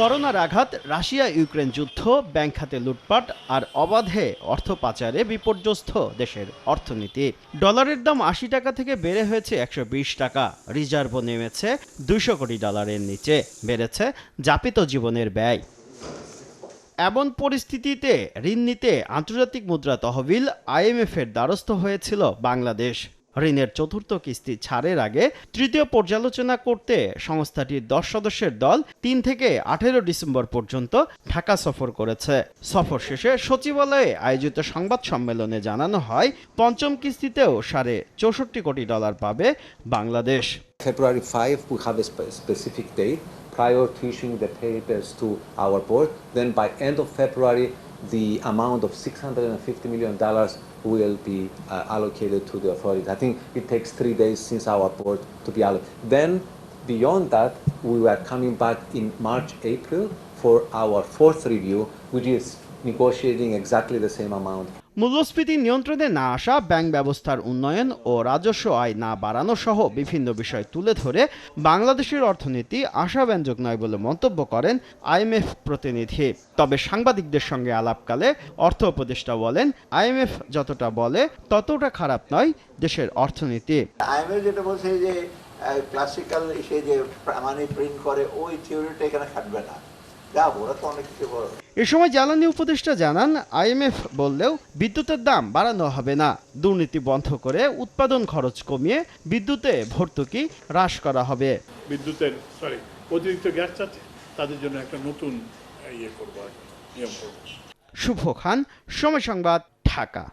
করোনার আঘাত Russia Ukraine যুদ্ধ, ব্যাংক খাতে লুটপাট আর অবাধে অর্থ পাচারে বিপর্যস্ত দেশের অর্থনীতি। ডলারের দাম আশি টাকা থেকে বেড়ে হয়েছে একশো বিশ টাকা। রিজার্ভ নেমেছে দুইশো কোটি ডলারের নিচে। বেড়েছে যাপিত জীবনের ব্যয়। এমন পরিস্থিতিতে ঋণ নিতে আন্তর্জাতিক মুদ্রা তহবিল আইএমএফের দ্বারস্থ হয়েছিল বাংলাদেশ। ঋণের চতুর্থ কিস্তি ছাড়ের আগে তৃতীয় পর্যালোচনা করতে সংস্থাটির দশ সদস্যের দল তিন থেকে আঠেরো ডিসেম্বর পর্যন্ত ঢাকা সফর করেছে সফর শেষে সচিবালয়ে আয়োজিত সংবাদ সম্মেলনে জানানো হয় পঞ্চম কিস্তিতেও সাড়ে চৌষট্টি কোটি ডলার পাবে Bangladesh February 5, we have a spe- specific date prior to issuing the papers to our board. Then by end of February, the amount of 650 million dollars will be uh, allocated to the authorities. I think it takes three days since our board to be allocated. Then beyond that, we were coming back in March, April for our fourth review, which is negotiating exactly the same amount. মূল্যস্ফীতি নিয়ন্ত্রণে না আসা, bank ব্যবস্থার উন্নয়ন ও রাজস্ব আয় না বাড়ানো সহ বিভিন্ন বিষয় তুলে ধরে বাংলাদেশের অর্থনীতি আশাব্যঞ্জক নয় বলে মন্তব্য করেন আইএমএফ প্রতিনিধি। তবে সাংবাদিকদের সঙ্গে আলাপকালে অর্থ উপদেষ্টা বলেন, আইএমএফ যতটা বলে ততটা খারাপ নয় দেশের অর্থনীতি। আইএমএফ যেটা বলছে যে ক্লাসিক্যাল সে যে মানি প্রিন্ট করে, ওই থিওরিটা এখানে খাটবে না। যা ওরা তো অনেক কিছু বড় এ সময় জ্বালানি উপদেষ্টা জানান আইএমএফ বললেও বিদ্যুতের দাম বাড়ানো হবে না। দুর্নীতি বন্ধ করে উৎপাদন খরচ কমিয়ে বিদ্যুতে ভর্তুকি হ্রাস করা হবে। বিদ্যুতের সরি অতিরিক্ত গ্যাস চাচ্ছে তাদের জন্য একটা নতুন ইয়ে করব নিয়ম করব। শুভ খান সময় সংবাদ ঢাকা।